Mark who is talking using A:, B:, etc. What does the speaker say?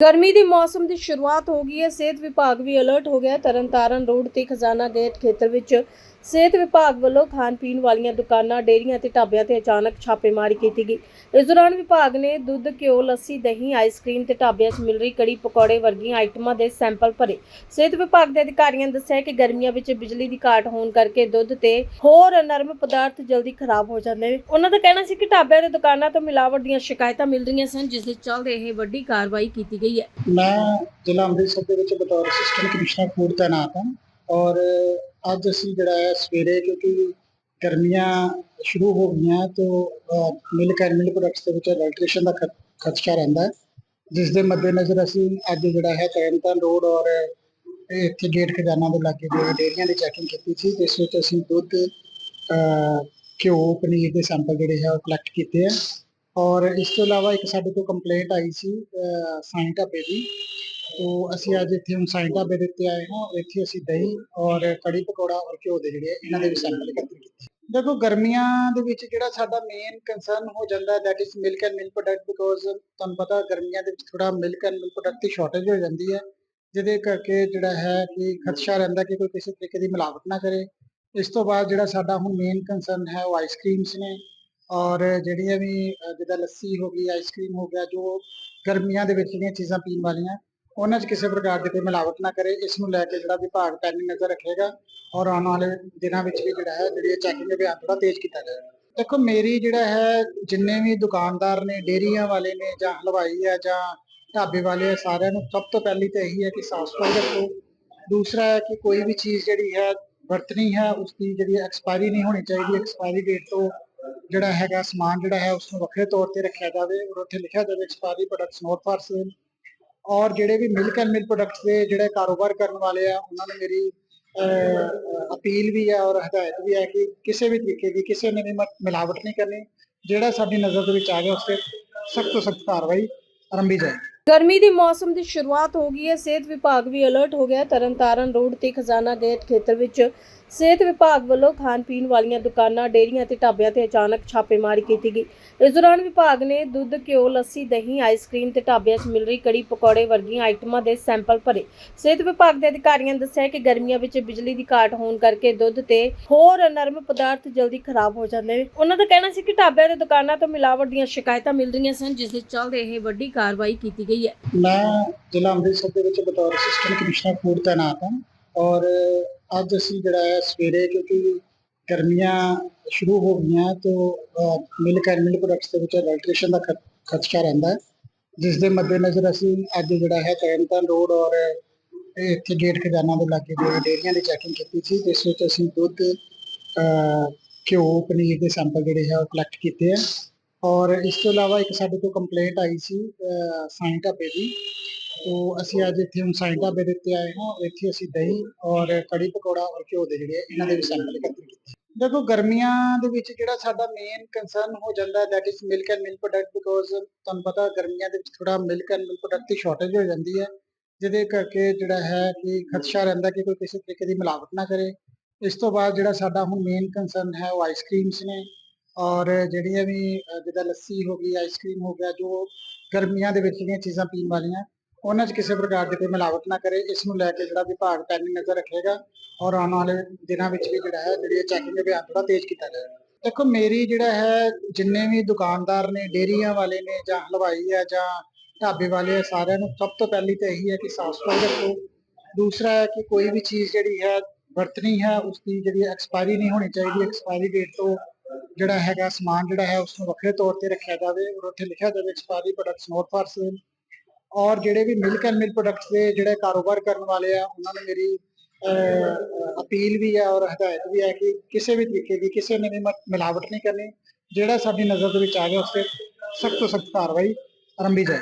A: ਗਰਮੀ ਦੇ ਮੌਸਮ ਦੀ ਸ਼ੁਰੂਆਤ ਹੋ ਗਈ ਹੈ ਸਿਹਤ ਵਿਭਾਗ ਵੀ ਅਲਰਟ ਹੋ ਗਿਆ ਹੈ। ਤਰਨਤਾਰਨ ਰੋਡ ਤੇ ਖਜ਼ਾਨਾ ਗੇਟ ਖੇਤਰ ਵਿੱਚ ਸਿਹਤ ਵਿਭਾਗ ਵੱਲੋਂ ਖਾਣ ਪੀਣ ਵਾਲੀਆਂ ਦੁਕਾਨਾਂ, ਡੇਅਰੀਆਂ ਤੇ ਢਾਬਿਆਂ ਤੇ ਅਚਾਨਕ ਛਾਪੇਮਾਰੀ ਕੀਤੀ ਗਈ। ਇਸ ਦੌਰਾਨ ਵਿਭਾਗ ਨੇ ਦੁੱਧ, ਘਿਓ, ਲੱਸੀ, ਦਹੀਂ, ਆਈਸਕ੍ਰੀਮ ਤੇ ਢਾਬਿਆਂ 'ਚ ਮਿਲ ਰਹੀ ਕੜੀ ਪਕੌੜੇ ਵਰਗੀਆਂ ਆਈਟਮਾਂ ਦੇ ਸੈਂਪਲ ਭਰੇ। ਸਿਹਤ ਵਿਭਾਗ ਦੇ ਅਧਿਕਾਰੀਆਂ ਨੇ ਦੱਸਿਆ ਕਿ ਗਰਮੀਆਂ ਵਿੱਚ ਬਿਜਲੀ ਦੀ ਘਾਟ ਹੋਣ ਕਰਕੇ ਦੁੱਧ ਤੇ ਹੋਰ ਨਰਮ ਪਦਾਰਥ ਜਲਦੀ ਖਰਾਬ ਹੋ ਜਾਂਦੇ ਨੇ। ਉਹਨਾਂ ਦਾ ਕਹਿਣਾ ਸੀ ਕਿ ਢਾਬਿਆਂ ਤੇ ਦੁਕਾਨਾਂ ਤੋਂ ਮਿਲਾਵਟ ਦੀਆਂ ਸ਼ਿਕਾਇਤਾਂ ਮਿਲ ਰਹੀਆਂ ਸਨ, ਜਿਸ ਦੇ ਚੱਲਦੇ ਇਹ ਵੱਡੀ ਕਾਰਵਾਈ ਕੀਤੀ ਗਈ ਹੈ।
B: ਮੈਂ ਜ਼ਿਲ੍ਹਾ ਅੰਮ੍ਰਿਤਸਰ ਦੇ ਵਿੱਚ ਬਤੌਰ ਅਸਿਸਟੈਂਟ ਕਮਿਸ਼ਨਰ ਫੂਡ ਤੈਨਾਤ ਹਾਂ ਔਰ ਅੱਜ ਅਸੀਂ ਜਿਹੜਾ ਹੈ ਸਵੇਰੇ ਕਿਉਂਕਿ ਗਰਮੀਆਂ ਸ਼ੁਰੂ ਹੋ ਗਈਆਂ ਤੋਂ ਮਿਲਕ ਐਂਡ ਮਿਲਕ ਪ੍ਰੋਡਕਟਸ ਦੇ ਵਿੱਚ ਅਡਲਟ੍ਰੇਸ਼ਨ ਦਾ ਖਤ- ਖਦਸ਼ਾ ਰਹਿੰਦਾ ਹੈ। ਜਿਸ ਦੇ ਮੱਦੇਨਜ਼ਰ ਅਸੀਂ ਅੱਜ ਜਿਹੜਾ ਹੈ ਤਰਨਤਾਰਨ ਰੋਡ ਔਰ ਇੱਥੇ ਗੇਟ ਖਜ਼ਾਨਾ ਦੇ ਲਾਗੇ ਜਿਹੜੇ ਡੇਅਰੀਆਂ ਦੀ ਚੈਕਿੰਗ ਕੀਤੀ ਸੀ ਜਿਸ ਵਿੱਚ ਅਸੀਂ ਦੁੱਧ ਘਿਓ ਪਨੀਰ ਦੇ ਸੈਂਪਲ ਜਿਹੜੇ ਹੈ ਉਹ ਕਲੈਕਟ ਕੀਤੇ ਆ। ਔਰ ਇਸ ਤੋਂ ਇਲਾਵਾ ਇੱਕ ਸਾਡੇ ਕੋਲ ਕੰਪਲੇਂਟ ਆਈ ਸੀ ਅਹ, ਸਾਈਂ ਢਾਬੇ ਦੀ। ਤੋਂ ਅਸੀਂ ਅੱਜ ਇੱਥੇ ਹੁਣ ਸਾਈਂ ਢਾਬੇ ਦੇ ਉੱਤੇ ਆਏ ਹਾਂ, ਇੱਥੇ ਅਸੀਂ ਦਹੀਂ ਔਰ ਕੜੀ ਪਕੌੜਾ ਔਰ ਘਿਓ ਦੇ ਜਿਹੜੇ ਇਹਨਾਂ ਦੇ ਵੀ ਸੈਂਪਲ ਇਕੱਤਰ ਕੀਤੇ ਦੇਖੋ, ਗਰਮੀਆਂ ਦੇ ਵਿੱਚ ਜਿਹੜਾ ਸਾਡਾ ਮੇਨ ਕੰਸਰਨ ਹੋ ਜਾਂਦਾ ਹੈ that is milk and milk product because ਤੁਹਾਨੂੰ ਪਤਾ ਗਰਮੀਆਂ ਦੇ ਵਿੱਚ ਥੋੜਾ ਮਿਲਕ ਐਂਡ ਮਿਲਕ ਪ੍ਰੋਡਕਟ ਦੀ ਸ਼ਾਰਟੇਜ ਹੋ ਜਾਂਦੀ ਹੈ, ਜਿਹਦੇ ਕਰਕੇ ਜਿਹੜਾ ਹੈ ਕਿ ਖਦਸ਼ਾ ਰਹਿੰਦਾ ਕਿ ਕੋਈ ਕਿਸੇ ਤਰੀਕੇ ਦੀ ਮਿਲਾਵਟ ਨਾ ਕਰੇ। ਇਸ ਤੋਂ ਬਾਅਦ ਜਿਹੜਾ ਸਾਡਾ ਹੁਣ ਮੇਨ ਕੰਸਰਨ ਹੈ, ਉਹ ਆਈਸਕ੍ਰੀਮਸ ਨੇ ਔਰ ਜਿਹੜੀਆਂ ਵੀ ਜਿੱਦਾਂ ਲੱਸੀ ਹੋ ਗਈ ਆਈਸਕ੍ਰੀਮ ਹੋ ਗਿਆ, ਜੋ ਗਰਮੀਆਂ ਦੇ ਵਿੱਚ ਜਿਹੜੀਆਂ ਚੀਜ਼ਾਂ ਪੀਣ ਵਾਲੀਆਂ ਉਹਨਾਂ 'ਚ ਕਿਸੇ ਪ੍ਰਕਾਰ ਦੀ ਕੋਈ ਮਿਲਾਵਟ ਨਾ ਕਰੇ, ਇਸ ਨੂੰ ਲੈ ਕੇ ਜਿਹੜਾ ਵਿਭਾਗ ਪੈਣੀ ਨਜ਼ਰ ਰੱਖੇਗਾ ਔਰ ਆਉਣ ਵਾਲੇ ਦਿਨਾਂ ਵਿੱਚ ਵੀ ਜਿਹੜਾ ਹੈ, ਜਿਹੜੀ ਚੈਕਿੰਗ ਅਭਿਆਨ ਥੋੜਾ ਤੇਜ਼ ਕੀਤਾ ਜਾਏਗਾ। ਦੇਖੋ, ਮੇਰੀ ਜਿਹੜਾ ਹੈ, ਜਿੰਨੇ ਵੀ ਦੁਕਾਨਦਾਰ ਨੇ ਡੇਰੀਆਂ ਵਾਲੇ ਨੇ ਜਾਂ ਹਲਵਾਈ ਹੈ ਜਾਂ ਢਾਬੇ ਵਾਲੇ ਆ ਸਾਰਿਆਂ ਨੂੰ ਸਭ ਤੋਂ ਪਹਿਲੀ ਤਾਂ ਇਹੀ ਹੈ ਕਿ ਸਾਫ਼ ਸਫ਼ਾਈ ਰੱਖੋ। ਦੂਸਰਾ ਹੈ ਕਿ ਕੋਈ ਵੀ ਚੀਜ਼ ਜਿਹੜੀ ਹੈ, ਵਰਤਣੀ ਹੈ ਉਸ ਦੀ ਜਿਹੜੀ ਐਕਸਪਾਇਰੀ ਨਹੀਂ ਹੋਣੀ ਚਾਹੀਦੀ ਐਕਸਪਾਇਰੀ ਡੇਟ ਤੋਂ ਜਿਹੜਾ ਹੈਗਾ ਸਮਾਨ ਜਿਹੜਾ ਹੈ ਉਸ ਨੂੰ ਵੱਖਰੇ ਤੌਰ ਤੇ ਰੱਖਿਆ ਜਾਵੇ ਔਰ ਉੱਥੇ ਲਿਖਿਆ ਜਾਵੇ expiry products not for sale ਔਰ ਜਿਹੜੇ ਵੀ ਮਿਲਕ ਐਂਡ ਮਿਲਕ ਪ੍ਰੋਡਕਟਸ ਦੇ ਜਿਹੜੇ ਕਾਰੋਬਾਰ ਕਰਨ ਵਾਲੇ ਆ, ਉਹਨਾਂ ਨੂੰ ਮੇਰੀ ਅਪੀਲ ਵੀ ਹੈ ਔਰ ਹਦਾਇਤ ਵੀ ਹੈ ਕਿ ਕਿਸੇ ਵੀ ਤਰੀਕੇ ਦੀ ਕਿਸੇ ਨੇ ਵੀ ਮਿਲਾਵਟ ਨਹੀਂ ਕਰਨੀ। ਜਿਹੜਾ ਸਾਡੀ ਨਜ਼ਰ ਦੇ ਵਿੱਚ ਆ ਗਿਆ, ਉਸ ਤੇ ਸਖਤ ਤੋਂ ਸਖਤ ਕਾਰਵਾਈ ਆਰੰਭੀ ਜਾਏ
A: ਗਰਮੀ ਦੇ ਮੌਸਮ ਦੀ ਸ਼ੁਰੂਆਤ ਹੋ ਗਈ ਹੈ। ਸਿਹਤ ਵਿਭਾਗ ਵੀ ਅਲਰਟ ਹੋ ਗਿਆ ਤਰਨਤਾਰਨ ਰੋਡ ਤੇ ਖਜ਼ਾਨਾ ਗੇਟ ਖੇਤਰ ਵਿੱਚ ਸਿਹਤ ਵਿਭਾਗ ਵੱਲੋਂ ਖਾਣ ਪੀਣ ਵਾਲੀਆਂ ਦੁਕਾਨਾਂ, ਡੇਅਰੀਆਂ ਤੇ ਢਾਬਿਆਂ ਤੇ ਅਚਾਨਕ ਛਾਪੇਮਾਰੀ ਕੀਤੀ ਗਈ। ਇਸ ਦੌਰਾਨ ਵਿਭਾਗ ਨੇ ਦੁੱਧ, ਘਿਓ, ਲੱਸੀ, ਦਹੀਂ ਆਈਸਕ੍ਰੀਮ ਤੇ ਢਾਬਿਆਂ 'ਚ ਮਿਲ ਰਹੀ ਕੜੀ ਪਕੌੜੇ ਵਰਗੀਆਂ ਆਈਟਮਾਂ ਦੇ ਸੈਂਪਲ ਭਰੇ। ਸਿਹਤ ਵਿਭਾਗ ਦੇ ਅਧਿਕਾਰੀਆਂ ਨੇ ਦੱਸਿਆ ਕਿ ਗਰਮੀਆਂ ਵਿੱਚ ਬਿਜਲੀ ਦੀ ਘਾਟ ਹੋਣ ਕਰਕੇ ਦੁੱਧ ਤੇ ਹੋਰ ਨਰਮ ਪਦਾਰਥ ਜਲਦੀ ਖਰਾਬ ਹੋ ਜਾਂਦੇ ਨੇ। ਉਹਨਾਂ ਦਾ ਕਹਿਣਾ ਸੀ ਕਿ ਢਾਬਿਆਂ ਤੇ ਦੁਕਾਨਾਂ ਤੋਂ ਮਿਲਾਵਟ ਦੀਆਂ ਸ਼ਿਕਾਇਤਾਂ ਮਿਲ ਰਹੀਆਂ ਸਨ, ਜਿਸ ਦੇ ਚੱਲਦੇ ਇਹ ਵੱਡੀ ਕਾਰਵਾਈ ਕੀਤੀ ਗਈ ਹੈ।
B: ਮੈਂ ਜ਼ਿਲ੍ਹਾ ਅੰਮ੍ਰਿਤਸਰ ਦੇ ਵਿੱਚ ਬਤੌਰ ਅਸਿਸਟੈਂਟ ਕਮਿਸ਼ਨਰ ਫੂਡ ਤੈਨਾਤ ਹਾਂ ਔਰ ਅੱਜ ਅਸੀਂ ਜਿਹੜਾ ਹੈ ਸਵੇਰੇ ਕਿਉਂਕਿ ਗਰਮੀਆਂ ਸ਼ੁਰੂ ਹੋ ਗਈਆਂ ਤੋਂ ਮਿਲਕ ਐਂਡ ਮਿਲਕ ਪ੍ਰੋਡਕਟਸ ਦੇ ਵਿੱਚ ਅਡਲਟ੍ਰੇਸ਼ਨ ਦਾ ਖਤ- ਖਦਸ਼ਾ ਰਹਿੰਦਾ ਹੈ। ਜਿਸ ਦੇ ਮੱਦੇਨਜ਼ਰ ਅਸੀਂ ਅੱਜ ਜਿਹੜਾ ਹੈ ਤਰਨਤਾਰਨ ਰੋਡ ਔਰ ਇੱਥੇ ਗੇਟ ਖਜ਼ਾਨਾ ਦੇ ਲਾਗੇ ਜਿਹੜੇ ਡੇਅਰੀਆਂ ਦੀ ਚੈਕਿੰਗ ਕੀਤੀ ਸੀ, ਜਿਸ ਵਿੱਚ ਅਸੀਂ ਦੁੱਧ ਘਿਓ, ਪਨੀਰ ਦੇ ਸੈਂਪਲ ਜਿਹੜੇ ਹੈ ਉਹ ਕਲੈਕਟ ਕੀਤੇ ਆ ਔਰ ਇਸ ਤੋਂ ਇਲਾਵਾ ਇੱਕ ਸਾਡੇ ਕੋਲ ਕੰਪਲੇਂਟ ਆਈ ਸੀ ਸਾਈਨ ਢਾਬੇ ਦੀ। ਤੋਂ ਅਸੀਂ ਅੱਜ ਇੱਥੇ ਹੁਣ ਸਾਈਂ ਢਾਬੇ ਦੇ ਉੱਤੇ ਆਏ ਹਾਂ। ਇੱਥੇ ਅਸੀਂ ਦਹੀਂ ਔਰ ਕੜੀ ਪਕੌੜਾ ਔਰ ਘਿਓ ਦੇ ਜਿਹੜੇ ਇਹਨਾਂ ਦੇ ਵੀ ਸੈਂਪਲ ਇਕੱਤਰ ਕੀਤੇ ਦੇਖੋ, ਗਰਮੀਆਂ ਦੇ ਵਿੱਚ ਜਿਹੜਾ ਸਾਡਾ ਮੇਨ ਕੰਸਰਨ ਹੋ ਜਾਂਦਾ ਹੈ that is milk and milk product because ਤੁਹਾਨੂੰ ਪਤਾ ਗਰਮੀਆਂ ਦੇ ਵਿੱਚ ਥੋੜਾ ਮਿਲਕ ਐਂਡ ਮਿਲਕ ਪ੍ਰੋਡਕਟ ਦੀ ਸ਼ਾਰਟੇਜ ਹੋ ਜਾਂਦੀ ਹੈ। ਜਿਹਦੇ ਕਰਕੇ ਜਿਹੜਾ ਹੈ ਕਿ ਖਦਸ਼ਾ ਰਹਿੰਦਾ ਕਿ ਕੋਈ ਕਿਸੇ ਤਰੀਕੇ ਦੀ ਮਿਲਾਵਟ ਨਾ ਕਰੇ। ਇਸ ਤੋਂ ਬਾਅਦ ਜਿਹੜਾ ਸਾਡਾ ਹੁਣ ਮੇਨ ਕੰਸਰਨ ਹੈ ਉਹ ਆਈਸਕ੍ਰੀਮਸ ਨੇ। ਔਰ ਜਿਹੜੀਆਂ ਵੀ ਜਿੱਦਾਂ ਲੱਸੀ ਹੋ ਗਈ ਆਈਸਕ੍ਰੀਮ ਹੋ ਗਿਆ, ਜੋ ਗਰਮੀਆਂ ਦੇ ਵਿੱਚ ਜਿਹੜੀਆਂ ਚੀਜ਼ਾਂ ਪੀਣ ਵਾਲੀਆਂ ਉਹਨਾਂ 'ਚ ਕਿਸੇ ਪ੍ਰਕਾਰ ਦੀ ਕੋਈ ਮਿਲਾਵਟ ਨਾ ਕਰੇ, ਇਸ ਨੂੰ ਲੈ ਕੇ ਜਿਹੜਾ ਵਿਭਾਗ ਪੈਣੀ ਨਜ਼ਰ ਰੱਖੇਗਾ ਔਰ ਆਉਣ ਵਾਲੇ ਦਿਨਾਂ ਵਿੱਚ ਵੀ ਜਿਹੜਾ ਹੈ, ਜਿਹੜੀ ਚੈਕਿੰਗ ਅਭਿਆਨ ਥੋੜਾ ਤੇਜ਼ ਕੀਤਾ ਜਾਏਗਾ। ਦੇਖੋ, ਮੇਰੀ ਜਿਹੜਾ ਹੈ, ਜਿੰਨੇ ਵੀ ਦੁਕਾਨਦਾਰ ਨੇ, ਡੇਅਰੀਆਂ ਵਾਲੇ ਨੇ ਜਾਂ ਹਲਵਾਈ ਹੈ ਜਾਂ ਢਾਬੇ ਵਾਲੇ ਆ ਸਾਰਿਆਂ ਨੂੰ ਸਭ ਤੋਂ ਪਹਿਲੀ ਤਾਂ ਇਹੀ ਹੈ ਕਿ ਸਾਫ਼ ਸਫ਼ਾਈ ਰੱਖੋ। ਦੂਸਰਾ ਹੈ ਕਿ ਕੋਈ ਵੀ ਚੀਜ਼ ਜਿਹੜੀ ਹੈ, ਵਰਤਣੀ ਹੈ ਉਸ ਦੀ ਜਿਹੜੀ ਐਕਸਪਾਇਰੀ ਨਹੀਂ ਹੋਣੀ ਚਾਹੀਦੀ ਐਕਸਪਾਇਰੀ ਡੇਟ ਤੋਂ ਜਿਹੜਾ ਹੈਗਾ ਸਮਾਨ ਜਿਹੜਾ ਹੈ ਉਸ ਨੂੰ ਵੱਖਰੇ ਤੌਰ ਤੇ ਰੱਖਿਆ ਜਾਵੇ ਔਰ ਉੱਥੇ ਲਿਖਿਆ ਜਾਵੇ expiry products not for sale ਔਰ ਜਿਹੜੇ ਵੀ ਮਿਲਕ ਐਂਡ ਮਿਲ ਪ੍ਰੋਡਕਟਸ ਦੇ ਜਿਹੜੇ ਕਾਰੋਬਾਰ ਕਰਨ ਵਾਲੇ ਆ, ਉਹਨਾਂ ਨੂੰ ਮੇਰੀ ਅਪੀਲ ਵੀ ਹੈ ਔਰ ਹਦਾਇਤ ਵੀ ਹੈ ਕਿ ਕਿਸੇ ਵੀ ਤਰੀਕੇ ਦੀ ਕਿਸੇ ਨੇ ਵੀ ਮ- ਮਿਲਾਵਟ ਨਹੀਂ ਕਰਨੀ। ਜਿਹੜਾ ਸਾਡੀ ਨਜ਼ਰ ਦੇ ਵਿੱਚ ਆ ਗਿਆ, ਉਸ ਤੇ ਸਖਤ ਤੋਂ ਸਖਤ ਕਾਰਵਾਈ ਆਰੰਭੀ ਜਾਏ